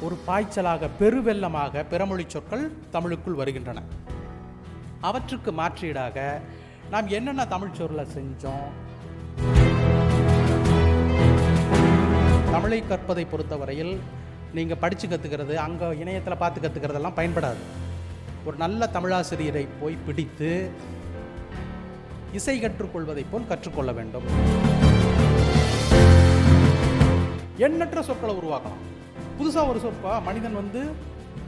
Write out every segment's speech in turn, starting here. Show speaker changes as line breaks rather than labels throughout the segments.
ஒரு பாய்ச்சலாக பெருவெள்ளமாக பிறமொழி சொற்கள் தமிழுக்குள் வருகின்றன. அவற்றுக்கு மாற்றீடாக நாம் என்னென்ன தமிழ் சொற்களை செஞ்சோம்? தமிழை கற்பதை பொறுத்தவரையில் நீங்கள் படித்து கற்றுக்கிறது அங்கே இணையத்தில் பார்த்து கற்றுக்கிறதெல்லாம் பயன்படாது. ஒரு நல்ல தமிழாசிரியரை போய் பிடித்து இசை கற்றுக்கொள்வதைப் போல் கற்றுக்கொள்ள வேண்டும். எண்ணற்ற சொற்களை உருவாக்கலாம். புதுசாக ஒரு சொற்பா மனிதன் வந்து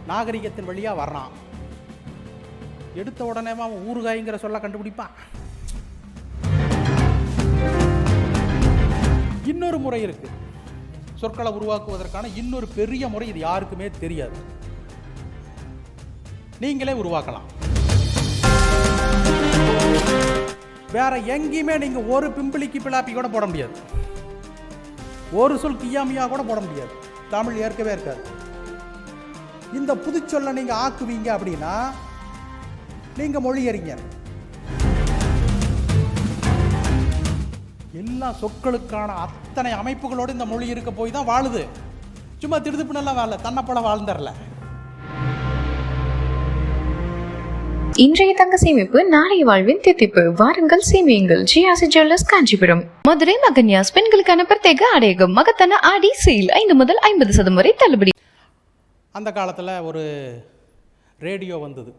நாகரிகத்தின் வழியாக வர்றான். எடுத்த உடனே அவன் ஊறுகாய்ங்கிற சொல்ல கண்டுபிடிப்பான். இன்னொரு முறை இருக்கு. சொற்களை உருவாக்குவதற்கான இன்னொரு பெரிய முறை இது யாருக்குமே தெரியாது. நீங்களே உருவாக்கலாம். வேற எங்கேயுமே நீங்க ஒரு பிம்பிளிக்கு பிளாப்பி கூட போட முடியாது. ஒரு சொல் கியாமியா கூட போட முடியாது. தமிழ் ஏற்கவே இருக்காது இந்த புதுச்சொல்லை நீங்க ஆக்குவீங்க அப்படின்னா நீங்க மொழியறிஞர். எல்லா சொற்களுக்கான அத்தனை அமைப்புகளோடு இந்த மொழி இருக்க போய் தான் வாழுது. சும்மா திருதுப்புனெல்லாம் வாழல தன்னை போல வாழ்ந்துடல
இன்றைய தங்க சேமிப்பு நாளைய வாழ்வின் தித்திப்பு. வாருங்கள் சேமியுங்கள். ஜிஆசி ஜுவல்லர்ஸ் காஞ்சிபுரம். மதுரை மகன்யாஸ் பெண்களுக்கான பிரத்யேக அடையகம் மகத்தான ஆடி சேல். ஐந்து முதல் ஐம்பது சதம் வரை தள்ளுபடி.
அந்த காலத்தில் ஒரு ரேடியோ வந்தது.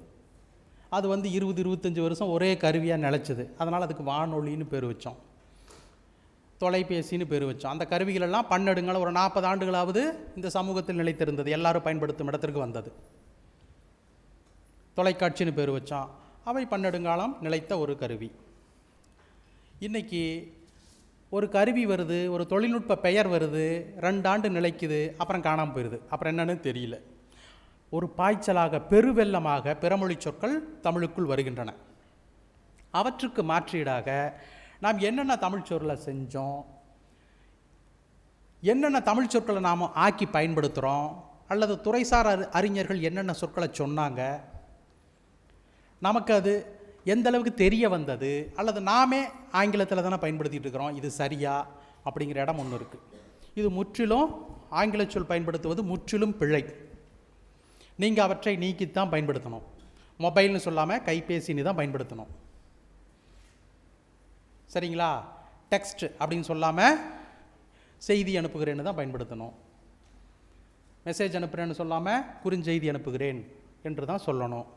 அது வந்து இருபது இருபத்தஞ்சி வருஷம் ஒரே கருவியாக நிலச்சிது. அதனால் அதுக்கு வானொலின்னு பேர் வச்சோம். தொலைபேசின்னு பேர் வச்சோம். அந்த கருவிகளெல்லாம் பன்னெடுங்கள் ஒரு நாற்பது ஆண்டுகளாவது இந்த சமூகத்தில் நிலைத்திருந்தது. எல்லாரும் பயன்படுத்தும் இடத்திற்கு வந்தது. தொலைக்காட்சின்னு பேர் வச்சான். அவை பன்னெடுங்காலம் நிலைத்த ஒரு கருவி. இன்றைக்கி ஒரு கருவி வருது ஒரு தொழில்நுட்ப பெயர் வருது ரெண்டாண்டு நிலைக்குது அப்புறம் காணாமல் போயிடுது அப்புறம் என்னன்னு தெரியல. ஒரு பாய்ச்சலாக பெருவெள்ளமாக பிறமொழி சொற்கள் தமிழுக்குள் வருகின்றன. அவற்றுக்கு மாற்றீடாக நாம் என்னென்ன தமிழ் சொற்களை செஞ்சோம் என்னென்ன தமிழ் சொற்களை நாம் ஆக்கி பயன்படுத்துகிறோம் அல்லது துறைசார் அறி அறிஞர்கள் என்னென்ன சொற்களை சொன்னாங்க நமக்கு அது எந்த அளவுக்கு தெரிய வந்தது அல்லது நாமே ஆங்கிலத்தில் தானே பயன்படுத்திகிட்டு இருக்கிறோம் இது சரியா அப்படிங்கிற இடம் ஒன்று இருக்குது இது முற்றிலும் ஆங்கில சொல் பயன்படுத்துவது முற்றிலும் பிழை. நீங்கள் அவற்றை நீக்கித்தான் பயன்படுத்தணும். மொபைல்னு சொல்லாமல் கைபேசின்னு தான் பயன்படுத்தணும். சரிங்களா? டெக்ஸ்ட் அப்படின்னு சொல்லாமல் செய்தி அனுப்புகிறேன்னு தான் பயன்படுத்தணும். மெசேஜ் அனுப்புகிறேன்னு சொல்லாமல் குறுஞ்செய்தி அனுப்புகிறேன் என்று தான் சொல்லணும்.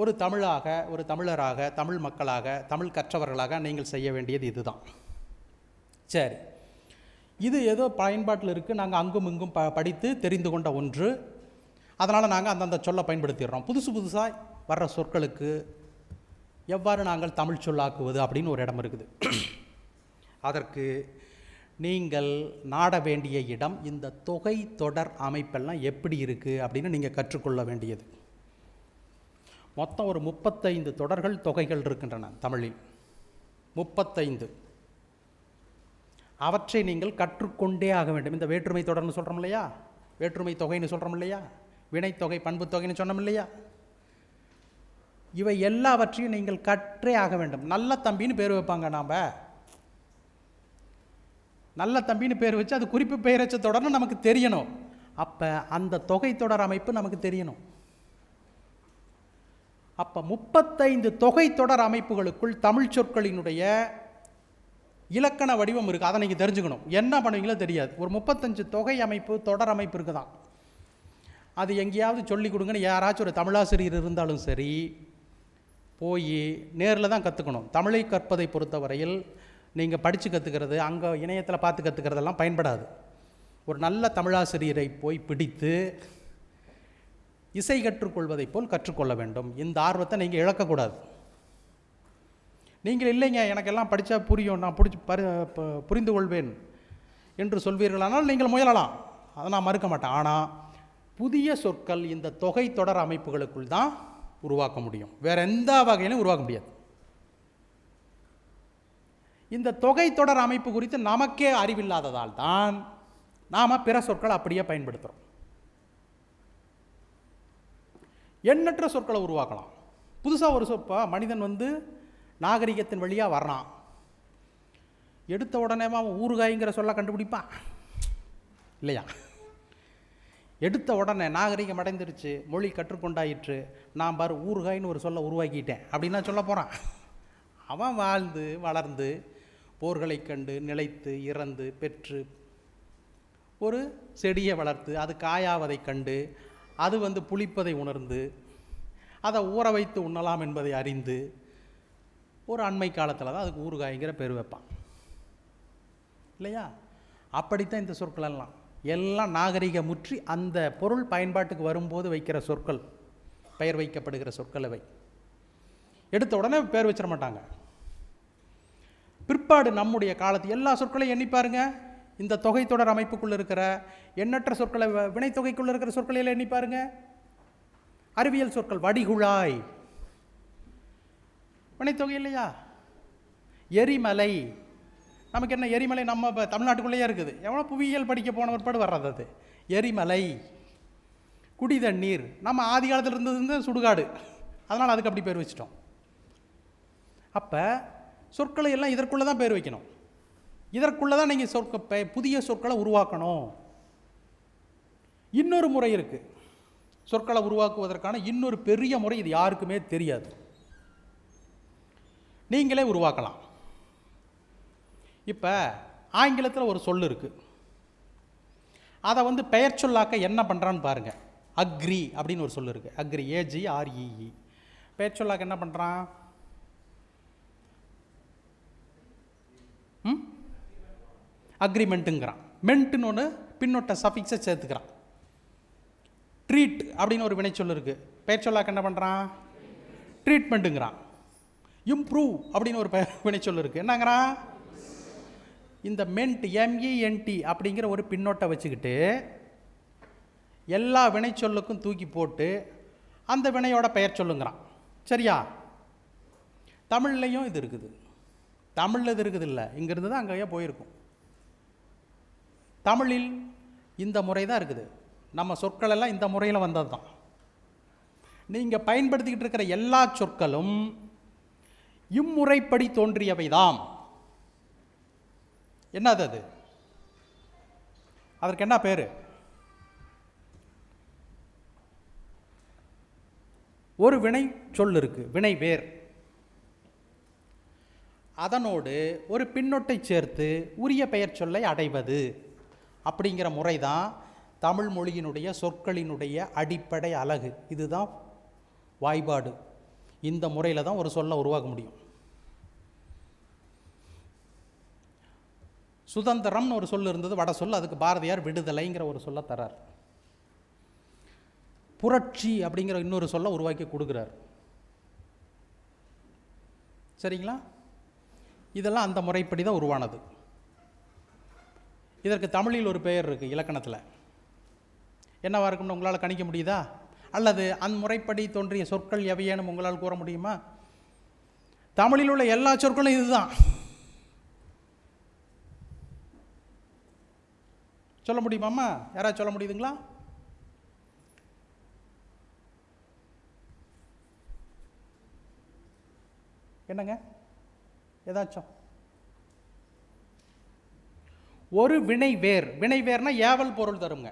ஒரு தமிழாக ஒரு தமிழராக தமிழ் மக்களாக தமிழ் கற்றவர்களாக நீங்கள் செய்ய வேண்டியது இதுதான். சரி. இது ஏதோ பயன்பாட்டில் இருக்குது நாங்கள் அங்கும் இங்கும் ப படித்து தெரிந்து கொண்ட ஒன்று. அதனால் நாங்கள் அந்தந்த சொல்லை பயன்படுத்திடுறோம். புதுசு புதுசாக வர்ற சொற்களுக்கு எவ்வாறு நாங்கள் தமிழ் சொல்லாக்குவது அப்படின்னு ஒரு இடம் இருக்குது. அதற்கு நீங்கள் நாட வேண்டிய இடம் இந்த தொகை தொடர் அமைப்பெல்லாம் எப்படி இருக்குது அப்படின்னு நீங்கள் கற்றுக்கொள்ள வேண்டியது. மொத்தம் ஒரு முப்பத்தைந்து தொடர்கள் தொகைகள் இருக்கின்றன தமிழில். முப்பத்தைந்து. அவற்றை நீங்கள் கற்றுக்கொண்டே ஆக வேண்டும். இந்த வேற்றுமை தொடர்னு சொல்கிறோம் இல்லையா? வேற்றுமை தொகைன்னு சொல்கிறோம் இல்லையா? வினைத்தொகை பண்புத்தொகைன்னு சொன்னோம் இல்லையா? இவை எல்லாவற்றையும் நீங்கள் கற்றே ஆக வேண்டும். நல்ல தம்பின்னு பேர் வைப்பாங்க நாம். நல்ல தம்பின்னு பேர் வச்சு அது குறிப்பு பெயர் வச்ச தொடர்னு நமக்கு தெரியணும். அப்போ அந்த தொகை தொடர் அமைப்பு நமக்கு தெரியணும். அப்போ முப்பத்தைந்து தொகை தொடர் அமைப்புகளுக்குள் தமிழ் சொற்களினுடைய இலக்கண வடிவம் இருக்குது அதை நீங்கள் தெரிஞ்சுக்கணும். என்ன பண்ணுவீங்களோ தெரியாது. ஒரு முப்பத்தஞ்சு தொகை அமைப்பு தொடர் அமைப்பு இருக்குதான். அது எங்கேயாவது சொல்லி கொடுங்கன்னு யாராச்சும் ஒரு தமிழாசிரியர் இருந்தாலும் சரி போய் நேரில் தான் கற்றுக்கணும் தமிழை கற்பதை பொறுத்தவரையில் நீங்கள் படித்து கற்றுக்கிறது அங்கே இணையத்தில் பார்த்து கற்றுக்கிறதெல்லாம் பயன்படாது. ஒரு நல்ல தமிழாசிரியரை போய் பிடித்து இசை கற்றுக்கொள்வதைப் போல் கற்றுக்கொள்ள வேண்டும். இந்த ஆர்வத்தை நீங்கள் இழக்கக்கூடாது. நீங்கள் இல்லைங்க எனக்கெல்லாம் படித்தா புரியும் நான் பிடிச்சி பரி புரிந்து கொள்வேன் என்று சொல்வீர்களானால் நீங்கள் முயலலாம். அதை நான் மறுக்க மாட்டேன். ஆனால் புதிய சொற்கள் இந்த தொகை தொடர் அமைப்புகளுக்குள் தான் உருவாக்க முடியும். வேறு எந்த வகையிலும் உருவாக்க முடியாது. இந்த தொகை தொடர் அமைப்பு குறித்து நமக்கே அறிவில்லாததால் தான் நாம் பிற சொற்களை அப்படியே பயன்படுத்துகிறோம் எண்ணற்ற சொற்களை உருவாக்கலாம். புதுசாக ஒரு சொற்பா மனிதன் வந்து நாகரிகத்தின் வழியாக வர்றான். எடுத்த உடனே அவன் ஊறுகாய்ங்கிற சொல்ல கண்டுபிடிப்பான். இல்லையா? எடுத்த உடனே நாகரிகம் அடைந்துருச்சு மொழி கற்றுக்கொண்டாயிற்று நான் பாரு ஊறுகாய்னு ஒரு சொல்ல உருவாக்கிட்டேன் அப்படின்னா சொல்ல போகிறான் அவன் வாழ்ந்து வளர்ந்து போர்களை கண்டு நிலைத்து இறந்து பெற்று ஒரு செடியை வளர்த்து அது காயாவதை கண்டு அது வந்து புளிப்பதை உணர்ந்து அதை ஊற வைத்து உண்ணலாம் என்பதை அறிந்து ஒரு அண்மை காலத்தில் தான் அதுக்கு ஊறுகாய்ங்கிற பேர் வைப்பான். இல்லையா? அப்படித்தான் இந்த சொற்கள் எல்லாம் எல்லாம் நாகரிக முற்றி அந்த பொருள் பயன்பாட்டுக்கு வரும்போது வைக்கிற சொற்கள் பெயர் வைக்கப்படுகிற சொற்கள் எடுத்த உடனே பேர் வச்சிட மாட்டாங்க. பிற்பாடு நம்முடைய காலத்து எல்லா சொற்களையும் எண்ணி பாருங்கள் இந்த தொகை தொடர் அமைப்புக்குள்ளே இருக்கிற எண்ணற்ற சொற்களை வினைத்தொகைக்குள்ளே இருக்கிற சொற்களில் எண்ணி பாருங்க. அறிவியல் சொற்கள் வடிகுழாய். வினைத்தொகை இல்லையா? எரிமலை. நமக்கு என்ன எரிமலை? நம்ம இப்போ தமிழ்நாட்டுக்குள்ளேயே இருக்குது. எவ்வளோ புவியியல் படிக்க போன பிற்பாடு வர்றது அது. எரிமலை. குடி தண்ணீர் நம்ம ஆதி காலத்தில் இருந்தது வந்து சுடுகாடு. அதனால் அதுக்கு அப்படி பேர் வச்சிட்டோம். அப்போ சொற்களை எல்லாம் இதற்குள்ளே தான் பேர் வைக்கணும். இதற்குள்ளே தான் நீங்கள் சொற்க புதிய சொற்களை உருவாக்கணும். இன்னொரு முறை இருக்குது சொற்களை உருவாக்குவதற்கான இன்னொரு பெரிய முறை இது யாருக்குமே தெரியாது. நீங்களே உருவாக்கலாம். இப்போ ஆங்கிலத்தில் ஒரு சொல் இருக்குது அதை வந்து பெயர் சொல்லாக்க என்ன பண்ணுறான்னு பாருங்கள் அக்ரி அப்படின்னு ஒரு சொல் இருக்குது அக்ரி ஏஜி ஆர்இஇ பெயர் சொல்லாக்க என்ன பண்ணுறான் அக்ரிமெண்ட்டுங்கிறான் மென்ட்டுன்னு ஒன்று பின்னொட்ட சஃபிக்ஸை சேர்த்துக்கிறான். ட்ரீட் அப்படின்னு ஒரு வினைச்சொல் இருக்குது பெயர் சொல்லாக்க என்ன பண்ணுறான் ட்ரீட்மெண்ட்டுங்கிறான் இம்ப்ரூவ் அப்படின்னு ஒரு பெ- வினைச்சொல் இருக்குது என்னங்கிறான்? இந்த மென்ட் எம்இஎன்டி அப்படிங்கிற ஒரு பின்னோட்டை வச்சுக்கிட்டு எல்லா வினைச்சொல்லுக்கும் தூக்கி போட்டு அந்த வினையோட பெயர் சொல்லுங்கிறான். சரியா? தமிழ்லையும் இது இருக்குது. தமிழில் இது இருக்குது இல்லை இங்கேருந்து தான் அங்கேயே போயிருக்கும். தமிழில் இந்த முறை தான் இருக்குது. நம்ம சொற்கள் எல்லாம் இந்த முறையில் வந்தது தான் நீங்கள் பயன்படுத்திக்கிட்டு இருக்கிற எல்லா சொற்களும் இம்முறைப்படி தோன்றியவைதாம். என்னது அது? அதற்கு என்ன பேர்? ஒரு வினை சொல் இருக்கு வினை வேர். அதனோடு ஒரு பின்னொட்டை சேர்த்து உரிய பெயர் சொல்லை அடைவது. அப்படிங்கிற முறை தான் தமிழ் மொழியினுடைய சொற்களினுடைய அடிப்படை அழகு. இதுதான் வாய்பாடு. இந்த முறையில் தான் ஒரு சொல்லை உருவாக்க முடியும். சுதந்திரம்னு ஒரு சொல் இருந்தது. வட சொல் அதுக்கு பாரதியார் விடுதலைங்கிற ஒரு சொல்ல தரார். புரட்சி அப்படிங்கிற இன்னொரு சொல்ல உருவாக்கி கொடுக்குறார். சரிங்களா? இதெல்லாம் அந்த முறைப்படி தான் உருவானது. இதற்கு தமிழில் ஒரு பெயர் இருக்குது இலக்கணத்தில். என்னவாக இருக்கும்னு உங்களால் கணிக்க முடியுதா? அல்லது அந்முறைப்படி தோன்றிய சொற்கள் எவையேனும் உங்களால் கூற முடியுமா? தமிழில் உள்ள எல்லா சொற்களும் இதுதான். சொல்ல முடியுமாம்மா யாராவது சொல்ல முடியுதுங்களா? என்னங்க? ஏதாச்சும்? ஒரு வினை வேர் வினை வேர்னா ஏவல் பொருள் தருங்க.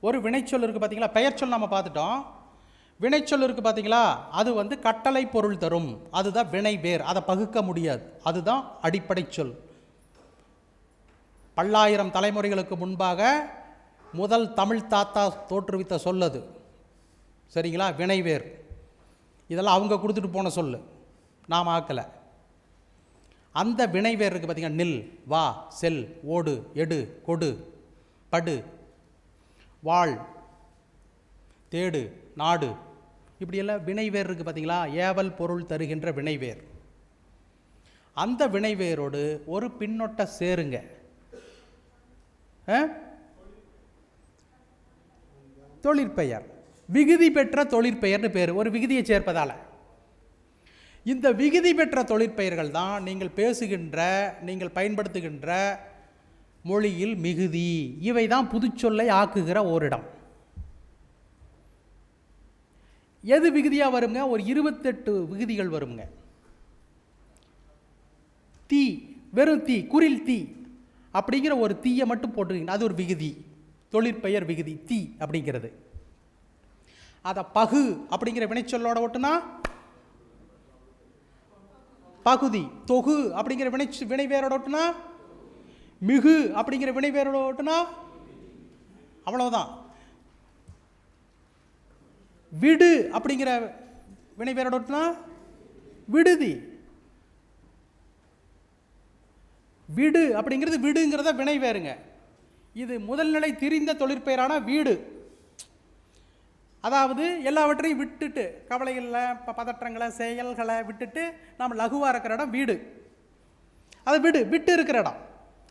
ஒரு வினைச்சொல் இருக்குது பார்த்தீங்களா பெயர்ச்சொல் நம்ம பார்த்துட்டோம் வினைச்சொல் இருக்குது பார்த்தீங்களா அது வந்து கட்டளை பொருள் தரும். அதுதான் வினை வேர் அதை பகுக்க முடியாது. அதுதான் அடிப்படை சொல். பல்லாயிரம் தலைமுறைகளுக்கு முன்பாக முதல் தமிழ் தாத்தா தோற்றுவித்த சொல்லது சரிங்களா? வினைவேர். இதெல்லாம் அவங்க கொடுத்துட்டு போன சொல்லு. நாம் ஆக்கலை. அந்த வினைவேர் இருக்குது பார்த்தீங்கன்னா நில் வா செல் ஓடு எடு கொடு படு வாழ் தேடு நாடு. இப்படியெல்லாம் வினைவேர் இருக்குது பார்த்தீங்களா? ஏவல் பொருள் தருகின்ற வினைவேர். அந்த வினைவேரோடு ஒரு பின்னொட்ட சேருங்க. ஆ? தொழிற்பெயர். விகுதி பெற்ற தொழிற்பெயர்னு பேர். ஒரு விகுதியை சேர்ப்பதால். இந்த விகுதி பெற்ற தொழிற்பெயர்கள் தான் நீங்கள் பேசுகின்ற நீங்கள் பயன்படுத்துகின்ற மொழியில் மிகுதி. இவை தான் புதுச்சொல்லை ஆக்குகிற ஓரிடம். எது விகுதியாக வருங்க? ஒரு இருபத்தெட்டு விகுதிகள் வருங்க. தீ வெறும் தீ குரில் தீ அப்படிங்கிற ஒரு தீயை மட்டும் போட்டுருக்கீங்க. அது ஒரு விகுதி. தொழிற்பெயர் விகுதி தீ அப்படிங்கிறது. அதை பகு அப்படிங்கிற வினைச்சொல்லோட ஒட்டுனா பகுதி தொகு அப்படிங்கிற வினை வினை வேரோட ஒட்டுனா மிகு அப்படிங்கிற வினை வேரோட ஒட்டுனா அவ்வளவுதான். விடு அப்படிங்கிற வினை வேரோட ஒட்டுனா விடுதி. விடு அப்படிங்கிறது விடுங்கிறத வினை வேறுங்க. இது முதல்நிலை திரிந்த தொழிற்பெயரான வீடு. அதாவது எல்லாவற்றையும் விட்டுட்டு கவலைகளில் ப பதற்றங்களை செயல்களை விட்டுட்டு நாம் லகுவாக இருக்கிற இடம் வீடு. அது வீடு விட்டு இருக்கிற இடம்.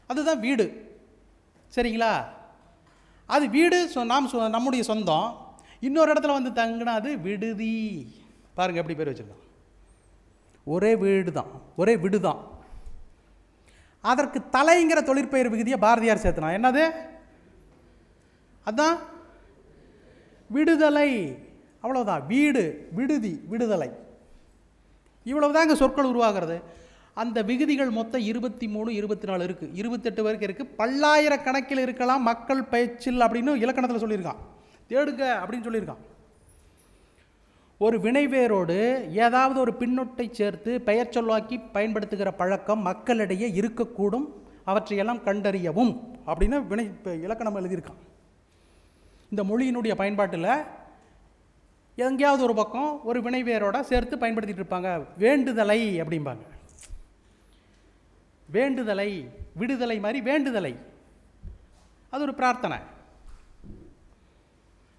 அதுதான் வீடு. சரிங்களா? அது வீடு சொ- நாம் சொ- நம்முடைய சொந்தம். இன்னொரு இடத்துல வந்து தங்கினா அது விடுதி. பாருங்கள் எப்படி பேர் வச்சுருக்கோம் ஒரே வீடு தான் ஒரே விடு தான் அதற்கு தலைங்கிற தொழிற்பெயர் விகுதியை பாரதியார் சேர்த்தனா என்னது? அதுதான் விடுதலை. அவ்வளோதான் வீடு விடுதி விடுதலை. இவ்வளவுதாங்க சொற்கள் உருவாகிறது. அந்த விகுதிகள் மொத்தம் இருபத்தி மூணு இருபத்தி நாலு இருக்குது இருபத்தெட்டு வரைக்கும் இருக்குது பல்லாயிரக்கணக்கில் இருக்கலாம் மக்கள் பயிற்சில் அப்படின்னு இலக்கணத்தில் சொல்லியிருக்கான். தேடுங்க அப்படின்னு சொல்லியிருக்கான். ஒரு வினைவேரோடு ஏதாவது ஒரு பின்னொட்டை சேர்த்து பெயர் சொல்லாக்கி பயன்படுத்துகிற பழக்கம் மக்களிடையே இருக்கக்கூடும். அவற்றையெல்லாம் கண்டறியவும் அப்படின்னு வினை இலக்கணம் எழுதியிருக்கான். இந்த மொழியினுடைய பயன்பாட்டில் எங்கேயாவது ஒரு பக்கம் ஒரு வினைவேரோட சேர்த்து பயன்படுத்திட்டு இருப்பாங்க. வேண்டுதலை அப்படிம்பாங்க. வேண்டுதலை விடுதலை மாதிரி வேண்டுதலை. அது ஒரு பிரார்த்தனை.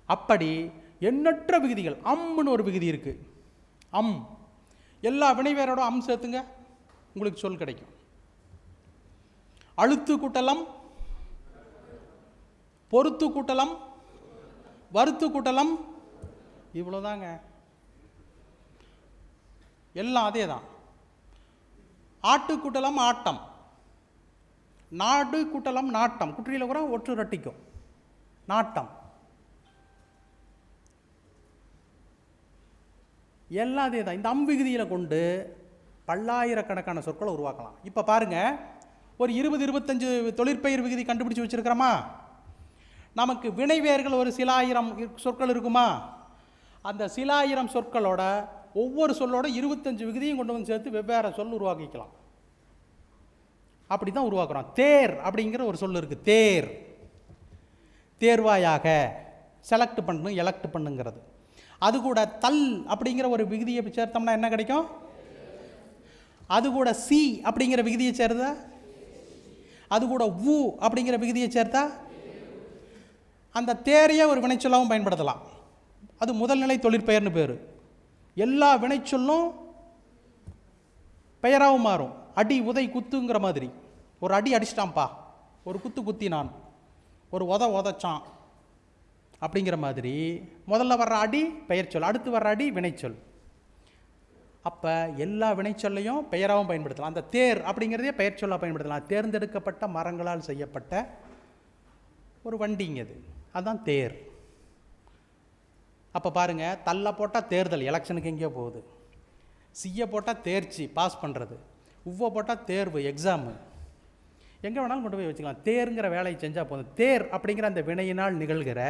அப்படி எண்ணற்ற விகுதிகள் அம்னு ஒரு விகுதி இருக்கு. அம். எல்லா வினைவேரோட அம் சேர்த்துங்க. உங்களுக்கு சொல் கிடைக்கும். அழுத்து கூட்டலம் பொறுத்து கூட்டலம் வறுத்து கூட்டலம். இவ்வளோதாங்க எல்லாம் அதே தான் ஆட்டு கூட்டலம் ஆட்டம். நாடு கூட்டலம் நாட்டம். குற்றியில் கூட ஒற்று ரட்டிக்கும் நாட்டம். எல்லாம் அதே தான் இந்த அம்பிகுதியில் கொண்டு பல்லாயிரக்கணக்கான சொற்களை உருவாக்கலாம். இப்போ பாருங்க ஒரு இருபது இருபத்தஞ்சு தொழிற்பயிர் விகுதி கண்டுபிடிச்சு வச்சுருக்கிறோமா? நமக்கு வினைவேர்கள் ஒரு சில ஆயிரம் சொற்கள் இருக்குமா? அந்த சில ஆயிரம் சொற்களோட ஒவ்வொரு சொல்லோட இருபத்தஞ்சு விகுதியும் கொண்டு வந்து சேர்த்து வெவ்வேறு சொல் உருவாக்கிக்கலாம். அப்படி தான் உருவாக்குறோம். தேர் அப்படிங்கிற ஒரு சொல் இருக்குது தேர். தேர்வாயாக செலக்ட் பண்ணு எலக்ட் பண்ணுங்கிறது. அது கூட தல் அப்படிங்கிற ஒரு விகுதியை சேர்த்தோம்னா என்ன கிடைக்கும்? அது கூட சி அப்படிங்கிற விகுதியை சேர்த்தா? அது கூட ஊ அப்படிங்கிற விகுதியை சேர்த்தா? அந்த தேரையே ஒரு வினைச்சொல்லாகவும் பயன்படுத்தலாம். அது முதல்நிலை தொழிற்பெயர்னு பேர். எல்லா வினைச்சொல்லும் பெயராகவும் மாறும். அடி உதை குத்துங்கிற மாதிரி. ஒரு அடி அடிச்சிட்டான்ப்பா. ஒரு குத்து குத்தினான் ஒரு உத உதச்சான். அப்படிங்கிற மாதிரி முதல்ல வர்ற அடி பெயர்ச்சொல் அடுத்து வர்ற அடி வினைச்சொல். அப்போ எல்லா வினைச்சொல்லையும் பெயராகவும் பயன்படுத்தலாம். அந்த தேர் அப்படிங்கிறதே பெயர்ச்சொல்லாக பயன்படுத்தலாம். தேர்ந்தெடுக்கப்பட்ட மரங்களால் செய்யப்பட்ட ஒரு வண்டிங்க அது. அதுதான் தேர். அப்போ பாருங்கள் தள்ள போட்டால் தேர்தல் எலெக்ஷனுக்கு எங்கேயோ போகுது. சிய போட்டால் தேர்ச்சி பாஸ் பண்ணுறது உவ்வ போட்டால் தேர்வு எக்ஸாமு எங்கே வேணாலும் கொண்டு போய் வச்சுக்கலாம். தேருங்கிற வேலையை செஞ்சால் போதும். தேர் அப்படிங்கிற அந்த வினையினால் நிகழ்கிற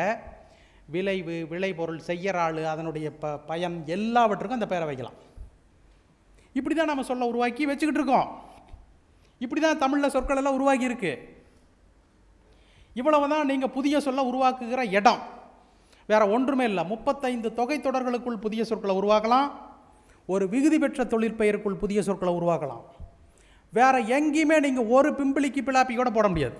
விளைவு விளைபொருள் செய்யறாள் அதனுடைய ப பயன் எல்லாவற்றுக்கும் அந்த பெயரை வைக்கலாம். இப்படி தான் நம்ம சொல்ல உருவாக்கி வச்சுக்கிட்டு இருக்கோம். இப்படி தான் தமிழில் சொற்கள் எல்லாம் உருவாகி இவ்வளவு தான் நீங்கள் புதிய சொல்ல உருவாக்குகிற இடம். வேற ஒன்றுமே இல்லை. முப்பத்தைந்து தொகை தொடர்களுக்குள் புதிய சொற்களை உருவாக்கலாம். ஒரு விகுதி பெற்ற தொழிற்பெயருக்குள் புதிய சொற்களை உருவாக்கலாம். வேறு எங்கேயுமே நீங்கள் ஒரு பிம்பிளிக்கு பிளாப்பி கூட போட முடியாது.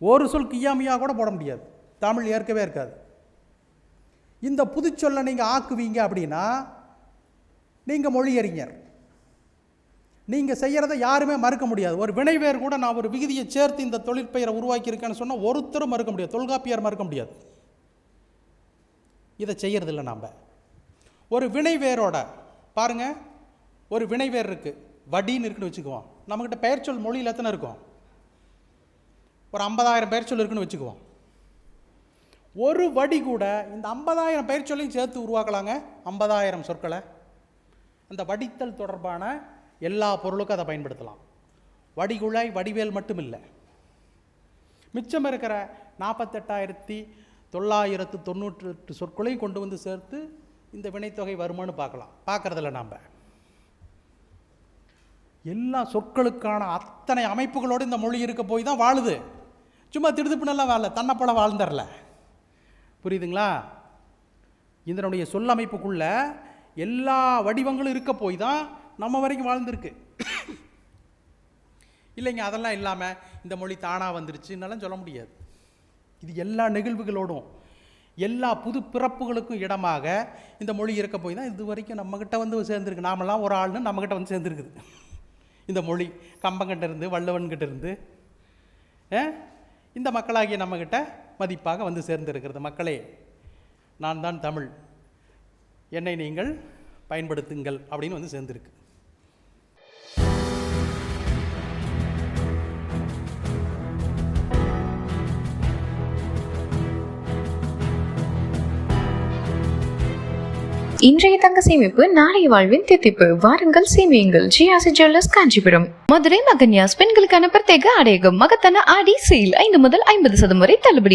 ஒரு சொல் கியாமியாக கூட போட முடியாது. தமிழ் ஏற்கவே இருக்காது. இந்த புதுச்சொல்லை நீங்கள் ஆக்குவீங்க அப்படின்னா நீங்கள் மொழியறிஞர். நீங்கள் செய்கிறத யாருமே மறுக்க முடியாது. ஒரு வினைவேர் கூட நான் ஒரு விகுதியை சேர்த்து இந்த தொழிற்பெயரை உருவாக்கியிருக்கேன்னு சொன்னால் ஒருத்தரும் மறுக்க முடியாது. தொல்காப்பியார் மறுக்க முடியாது. இதை செய்கிறதில்ல நாம். ஒரு வினைவேரோட பாருங்கள் ஒரு வினைவேர் இருக்குது வடின்னு இருக்குன்னு வச்சுக்குவோம். நம்மக்கிட்ட பெயர்ச்சொல் மொழியில் எத்தனை இருக்கும்? ஒரு ஐம்பதாயிரம் பெயர்ச்சொல் இருக்குன்னு வச்சுக்குவோம். ஒரு வடி கூட இந்த ஐம்பதாயிரம் பெயர்ச்சொல்லையும் சேர்த்து உருவாக்கலாங்க. ஐம்பதாயிரம் சொற்களை. அந்த வடித்தல் தொடர்பான எல்லா பொருளுக்கும் அதை பயன்படுத்தலாம். வடிகுழாய் வடிவேல் மட்டும் இல்லை மிச்சம் இருக்கிற நாற்பத்தெட்டாயிரத்தி தொள்ளாயிரத்து தொண்ணூற்றெட்டு சொற்களையும் கொண்டு வந்து சேர்த்து இந்த வினைத்தொகை வருமானு பார்க்கலாம். பார்க்குறதில்ல நாம். எல்லா சொற்களுக்கான அத்தனை அமைப்புகளோடு இந்த மொழி இருக்க போய் தான் வாழுது. சும்மா திடுதுப்புனெல்லாம் வாழல தன்னைப்போல வாழ்ந்துடல புரியுதுங்களா? இதனுடைய சொல்லமைப்புக்குள்ள எல்லா வடிவங்களும் இருக்க போய் தான் நம்ம வரைக்கும் வாழ்ந்துருக்கு. இல்லைங்க அதெல்லாம் இல்லாமல் இந்த மொழி தானாக வந்துருச்சுன்னெல்லாம் சொல்ல முடியாது. இது எல்லா நிகழ்வுகளோடும் எல்லா புது பிறப்புகளுக்கும் இடமாக இந்த மொழி இருக்க போய் தான் இது வரைக்கும் நம்மக்கிட்ட வந்து சேர்ந்துருக்கு. நாமெல்லாம் ஒரு ஆள்னு நம்மக்கிட்ட வந்து சேர்ந்துருக்குது. இந்த மொழி கம்பங்கிட்ட இருந்து வள்ளுவன்கிட்ட இருந்து இந்த மக்களாகிய நம்மக்கிட்ட மதிப்பாக வந்து சேர்ந்திருக்கிறது. மக்களே நான் தான் தமிழ். என்னை நீங்கள் பயன்படுத்துங்கள் அப்படின்னு வந்து சேர்ந்துருக்கு.
இன்றைய தங்க சேமிப்பு நாளைய வாழ்வின் தித்திப்பு. வாருங்கள் சேமியுங்கள். ஜிஆசி ஜுவல்லர்ஸ் காஞ்சிபுரம். மதுரை மகன்யாஸ் பெண்களுக்கான பிரத்யேக அடையகம் மகத்தான ஆடி சேல் ஐந்து முதல் ஐம்பது சதம் வரை தள்ளுபடி.